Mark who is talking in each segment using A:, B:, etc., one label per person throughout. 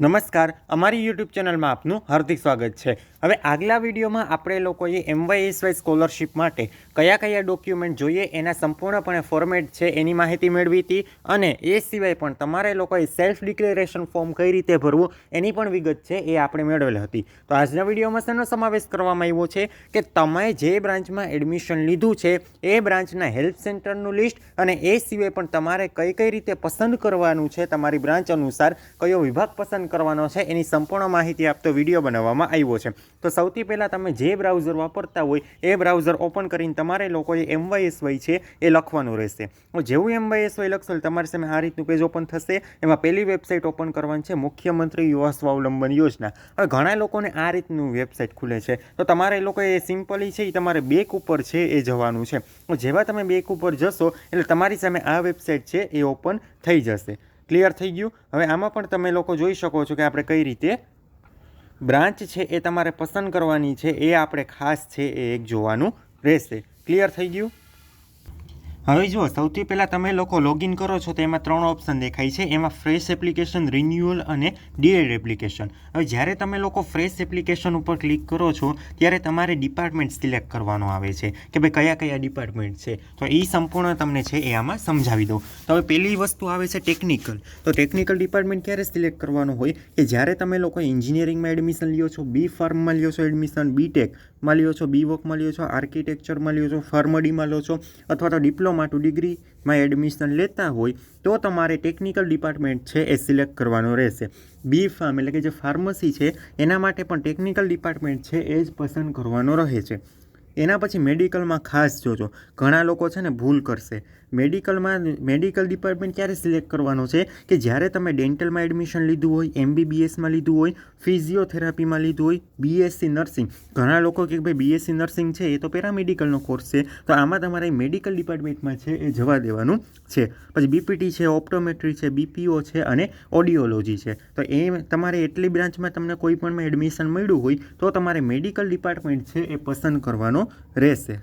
A: નમસ્કાર, અમારી યુટ્યુબ ચેનલમાં આપનું હાર્દિક સ્વાગત છે. હવે આગલા વિડીયોમાં આપણે લોકોએ એમવાયએસવાય સ્કોલરશિપ માટે કયા કયા ડોક્યુમેન્ટ જોઈએ, એના સંપૂર્ણપણે ફોર્મેટ છે, એની માહિતી મેળવી હતી અને એ સિવાય પણ તમારે લોકોએ સેલ્ફ ડિક્લેરેશન ફોર્મ કઈ રીતે ભરવું, એની પણ વિગત છે, એ આપણે મેળવેલ હતી. તો આજના વિડીયોમાં શેનો સમાવેશ કરવામાં આવ્યો છે કે તમે જે બ્રાન્ચમાં એડમિશન લીધું છે, એ બ્રાન્ચના હેલ્પ સેન્ટરનું લિસ્ટ અને એ સિવાય પણ તમારે કઈ કઈ રીતે પસંદ કરવાનું છે, તમારી બ્રાન્ચ અનુસાર કયો વિભાગ પસંદ કરવાનો છે, એની સંપૂર્ણ માહિતી આપતો વીડિયો બનાવવામાં આવ્યો છે. તો સૌથી પહેલાં તમે જે બ્રાઉઝર વાપરતા હોય, એ બ્રાઉઝર ઓપન કરીને તમારે લોકોએ એમવાયએસવાય છે, એ લખવાનું રહેશે. જેવું એમવાયએસવાય લખશો તમારી સામે આ રીતનું પેજ ઓપન થશે. એમાં પહેલી વેબસાઇટ ઓપન કરવાની છે, મુખ્યમંત્રી યુવા સ્વાવલંબન યોજના. હવે ઘણા લોકોને આ રીતનું વેબસાઇટ ખુલે છે. તો તમારે એ લોકોએ સિમ્પલી છે, એ તમારે બેક ઉપર છે, એ જવાનું છે. જેવા તમે બેક ઉપર જશો, એટલે તમારી સામે આ વેબસાઇટ છે, એ ઓપન થઈ જશે. ક્લિયર થઈ ગયું. હવે આમાં પણ તમે લોકો જોઈ શકો છો કે આપણે કઈ રીતે બ્રાન્ચ છે એ તમારે પસંદ કરવાની છે, એ આપણે ખાસ છે એ એક જોવાનું રહેશે. ક્લિયર થઈ ગયું? હવે જુઓ, સૌથી પહેલાં તમે લોકો લોગિન કરો છો તો એમાં ત્રણ ઓપ્શન દેખાય છે. એમાં ફ્રેશ એપ્લિકેશન રિન્યુઅલ અને ડીએડ એપ્લિકેશન હવે જ્યારે તમે લોકો ફ્રેશ એપ્લિકેશન ઉપર ક્લિક કરો છો, ત્યારે તમારે ડિપાર્ટમેન્ટ સિલેક્ટ કરવાનો આવે છે કે ભાઈ કયા કયા ડિપાર્ટમેન્ટ છે. તો એ સંપૂર્ણ તમને છે એ આમાં સમજાવી દઉં. તો હવે પહેલી વસ્તુ આવે છે ટેકનિકલ તો ટેકનિકલ ડિપાર્ટમેન્ટ ક્યારે સિલેક્ટ કરવાનું હોય? કે જ્યારે તમે લોકો એન્જિનિયરિંગમાં એડમિશન લ્યો છો બી ફાર્મમાં લ્યો છો એડમિશન બીટેકમાં લ્યો છો બી વોકમાં લ્યો છો આર્કિટેક્ચરમાં લ્યો છો ફાર્મડીમાં લો છો, અથવા તો ડિપ્લોમા ટુ ડિગ્રીમાં એડમિશન લેતા હોય, તો તમારે ટેકનિકલ ડિપાર્ટમેન્ટ છે એ સિલેક્ટ કરવાનો રહેશે. બી ફાર્મ એટલે કે જે ફાર્મસી છે, એના માટે પણ ટેકનિકલ ડિપાર્ટમેન્ટ છે એ જ પસંદ કરવાનો રહે છે. એના પછી મેડિકલમાં ખાસ જોજો. ઘણા લોકો છે ને ભૂલ કરશે. મેડિકલમાં, મેડિકલ ડિપાર્ટમેન્ટ ક્યારે સિલેક્ટ કરવાનો છે કે જ્યારે તમે ડેન્ટલમાં એડમિશન લીધું હોય, એમબીબીએસમાં લીધું હોય, ફિઝિયોથેરાપીમાં લીધું હોય, બીએસસી નર્સિંગ. ઘણા લોકો કે ભાઈ બીએસસી નર્સિંગ છે એ તો પેરામેડિકલનો કોર્સ છે. તો આમાં તમારે મેડિકલ ડિપાર્ટમેન્ટમાં છે એ જવા દેવાનું છે. પછી બીપીટી છે, ઓપ્ટોમેટ્રી છે, બીપીઓ છે અને ઓડિયોલોજી છે. તો એ તમારે એટલી બ્રાન્ચમાં તમને કોઈ પણ એડમિશન મળ્યું હોય તો તમારે મેડિકલ ડિપાર્ટમેન્ટ છે એ પસંદ કરવાનો રહેશે.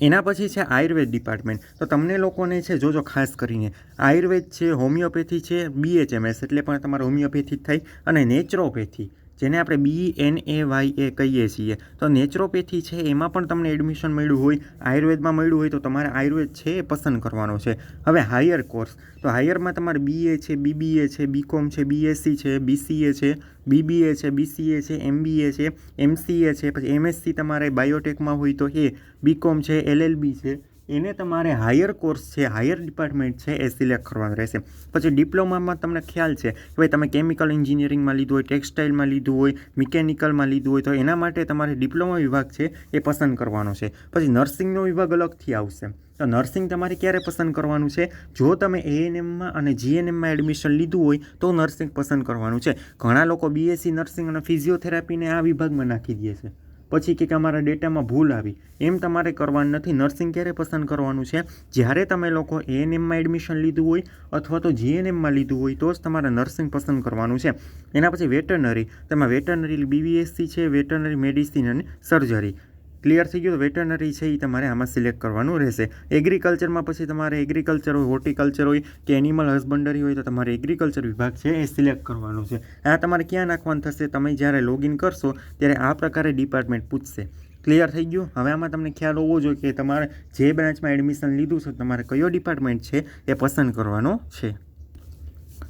A: એના પછી છે આયુર્વેદ ડિપાર્ટમેન્ટ. તો તમને લોકોને છે, જોજો ખાસ કરીને, આયુર્વેદ છે, હોમિયોપેથી છે બીએચએમએસ એટલે પણ તમારે હોમિયોપેથી થાય અને નેચરોપેથી. જેને આપણે બી એન એ વાય એ કહીએ છીએ. તો નેચરોપેથી છે, એમાં પણ તમને એડમિશન મળ્યું હોય, આયુર્વેદમાં મળ્યું હોય, તો તમારે આયુર્વેદ છે એ પસંદ કરવાનો છે. હવે હાયર કોર્સ તો હાયરમાં તમારે બીએ છે બીબીએ છે બીકોમ છે બીએસસી છે બીસીએ છે બીબીએ છે બીસીએ છે એમબીએ છે એમસીએ છે, પછી એમએસસી તમારે બાયોટેકમાં હોય તો એ બીકોમ છે એલએલબી છે. એને તમારે હાયર કોર્સ છે હાયર ડિપાર્ટમેન્ટ છે, એ સિલેક્ટ કરવાનું રહેશે. પછી ડિપ્લોમામાં તમને ખ્યાલ છે કે ભાઈ તમે કેમિકલ એન્જિનિયરિંગમાં લીધું હોય ટેક્સટાઇલમાં લીધું હોય મિકેનિકલમાં લીધું હોય, તો એના માટે તમારે ડિપ્લોમા વિભાગ છે એ પસંદ કરવાનો છે. પછી નર્સિંગનો વિભાગ અલગથી આવશે. તો નર્સિંગ તમારે ક્યારે પસંદ કરવાનું છે? જો તમે એએનએમમાં અને જીએનએમમાં એડમિશન લીધું હોય, તો નર્સિંગ પસંદ કરવાનું છે. ઘણા લોકો બીએસસી નર્સિંગ અને ફિઝિયોથેરાપીને આ વિભાગમાં નાખી દે છે. પછી કે અમારા ડેટામાં ભૂલ આવી. એમ તમારે કરવાનું નથી. નર્સિંગ ક્યારે પસંદ કરવાનું છે? જ્યારે તમે લોકો એએનએમમાં એડમિશન લીધું હોય અથવા તો જીએનએમમાં લીધું હોય, તો જ તમારે નર્સિંગ પસંદ કરવાનું છે. એના પછી વેટરનરી તેમાં વેટરનરી બીવીએસસી છે વેટરનરી મેડિસિન અને સર્જરી ક્લિયર થઈ ગયું તો વેટરનરી છે એ તમારે આમાં સિલેક્ટ કરવાનું રહેશે. એગ્રીકલ્ચરમાં પછી તમારે એગ્રીકલ્ચર હોય હોર્ટિકલ્ચર હોય કે એનિમલ હસબન્ડરી હોય તો તમારે એગ્રીકલ્ચર વિભાગ છે એ સિલેક્ટ કરવાનું છે. આ તમારે ક્યાં નાખવાનું થશે? તમે જ્યારે લોગિન કરશો ત્યારે આ પ્રકારે ડિપાર્ટમેન્ટ પૂછશે. ક્લિયર થઈ ગયું? હવે આમાં તમને ખ્યાલ હોવો જોઈએ કે તમારે જે બ્રાન્ચમાં એડમિશન લીધું છે, તમારે કયો ડિપાર્ટમેન્ટ છે એ પસંદ કરવાનો છે.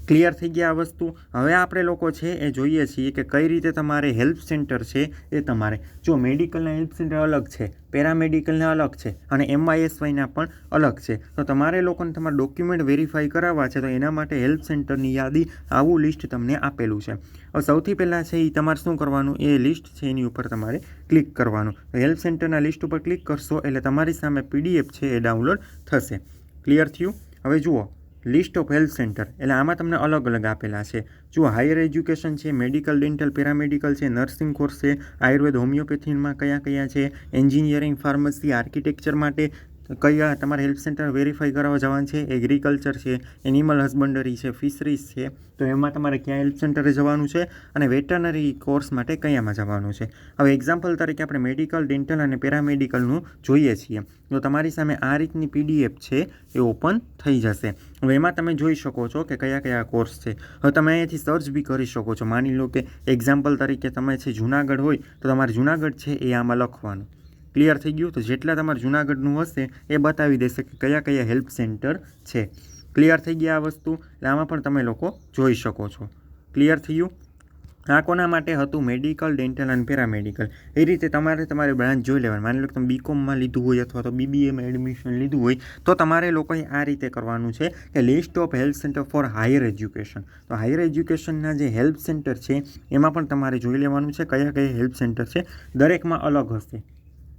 A: ક્લિયર થઈ ગયા આ વસ્તુ. હવે આપણે લોકો છે એ જોઈએ છીએ કે કઈ રીતે તમારે હેલ્પ સેન્ટર છે એ તમારે. જો મેડિકલના હેલ્પ સેન્ટર અલગ છે, પેરામેડિકલના અલગ છે અને એમઆઈએસવાયના પણ અલગ છે, તો તમારે લોકોને તમારા ડોક્યુમેન્ટ વેરીફાઈ કરાવવા છે, તો એના માટે હેલ્પ સેન્ટરની યાદી આવું લિસ્ટ તમને આપેલું છે. હવે સૌથી પહેલાં છે એ તમારે શું કરવાનું? એ લિસ્ટ છે એની ઉપર તમારે ક્લિક કરવાનું. હેલ્પ સેન્ટરના લિસ્ટ ઉપર ક્લિક કરશો એટલે તમારી સામે પીડીએફ છે એ ડાઉનલોડ થશે. ક્લિયર થયું? હવે જુઓ. List of health center. એટલે આમાં તમને અલગ અલગ આપેલા છે. જો હાયર એજ્યુકેશન છે, મેડિકલ, ડેન્ટલ, પેરામેડિકલ છે, નર્સિંગ કોર્સ છે, આયુર્વેદ હોમિયોપેથીમાં કયા કયા છે, એન્જિનિયરિંગ, ફાર્મસી, આર્કિટેક્ચર માટે કયા તમારે હેલ્પ સેન્ટર વેરીફાઈ કરાવવા જવાનું છે? એગ્રીકલ્ચર છે, એનિમલ હસબન્ડરી છે, ફિશરીઝ છે. તો એમાં તમારે ક્યાં હેલ્પ સેન્ટરે જવાનું છે અને વેટરનરી કોર્સ માટે કયામાં જવાનું છે? હવે એક્ઝામ્પલ તરીકે આપણે મેડિકલ, ડેન્ટલ અને પેરામેડિકલનું જોઈએ છીએ. તો તમારી સામે આ રીતની પીડીએફ છે એ ઓપન થઈ જશે. હવે એમાં તમે જોઈ શકો છો કે કયા કયા કોર્સ છે. હવે તમે અહીંયાથી સર્ચ બી કરી શકો છો. માની લો કે એક્ઝામ્પલ તરીકે તમે છે જુનાગઢ હોય, તો તમારે જુનાગઢ છે એ આમાં લખવાનું. ક્લિયર થઈ ગયું. તો જેટલા તમારે જુનાગઢનું હશે, એ બતાવી દેશે કે કયા કયા હેલ્પ સેન્ટર છે. ક્લિયર થઈ ગયા આ વસ્તુ? એટલે આમાં પણ તમે લોકો જોઈ શકો છો. ક્લિયર થયું? આ કોના માટે હતું? મેડિકલ, ડેન્ટલ અને પેરામેડિકલ. એ રીતે તમારે તમારે બ્રાન્ચ જોઈ લેવાની. માની લો તમે બીકોમમાં લીધું હોય અથવા તો બીબીએમાં એડમિશન લીધું હોય, તો તમારે લોકોએ આ રીતે કરવાનું છે કે list of health center for higher education. તો હાયર એજ્યુકેશનના જે હેલ્પ સેન્ટર છે, એમાં પણ તમારે જોઈ લેવાનું છે કયા કયા હેલ્પ સેન્ટર છે. દરેકમાં અલગ હશે.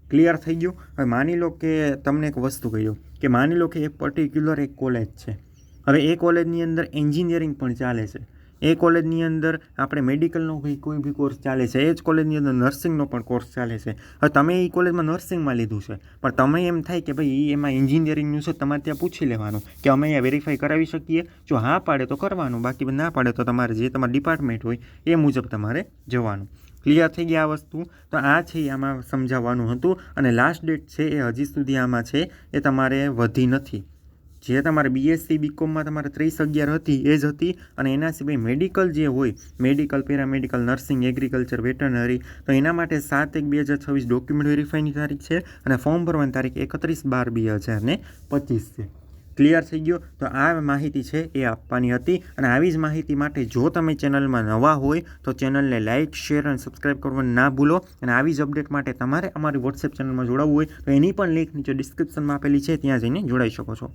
A: ક્લિયર થઈ ગયું. હવે માની લો કે તમને એક વસ્તુ કહી દઉં કે માની લો કે એક પર્ટિક્યુલર એક કોલેજ છે. હવે એ કોલેજની અંદર એન્જિનિયરિંગ પણ ચાલે છે. એ કોલેજની અંદર આપણે મેડિકલનો કોઈ બી કોર્સ ચાલે છે. એ જ કોલેજની અંદર નર્સિંગનો પણ કોર્સ ચાલે છે. હવે તમે એ કોલેજમાં નર્સિંગમાં લીધું છે. પણ તમે એમ થાય કે ભાઈ એમાં એન્જિનિયરિંગનું છે, તમારે ત્યાં પૂછી લેવાનું કે અમે અહીંયા વેરીફાઈ કરાવી શકીએ. જો હા પાડે તો કરવાનું. બાકી ના પાડે તો તમારે જે તમારું ડિપાર્ટમેન્ટ હોય એ મુજબ તમારે જવાનું. ક્લિયર થઈ ગયા વસ્તુ. તો આ છે આમાં સમજાવવાનું હતું અને લાસ્ટ ડેટ છે એ હજી સુધી આમાં છે એ તમારે વધી નથી. જે તમારે બીએસસી બીકોમમાં તમારે ત્રીસ અગિયાર હતી, એ જ હતી અને એના સિવાય મેડિકલ જે હોય medical paramedical nursing agriculture veterinary તો એના માટે સાત એક બે હજાર છવ્વીસ ડોક્યુમેન્ટ વેરીફાઈની તારીખ છે અને ફોર્મ ભરવાની તારીખ એકત્રીસ બાર બે હજાર ને પચીસ છે. ક્લિયર થઈ ગયો, તો આ માહિતી છે એ આપવાની હતી. અને આવી જ માહિતી માટે જો તમે ચેનલમાં નવા હોય, તો ચેનલને લાઇક શેર અને સબસ્ક્રાઈબ કરવાનું ના ભૂલો. અને આવી જ અપડેટ માટે તમારે અમારી વોટ્સએપ ચેનલમાં જોડાવવું હોય, તો એની પણ લિંક નીચે ડિસ્ક્રિપ્શનમાં આપેલી છે, ત્યાં જઈને જોડાઈ શકો છો.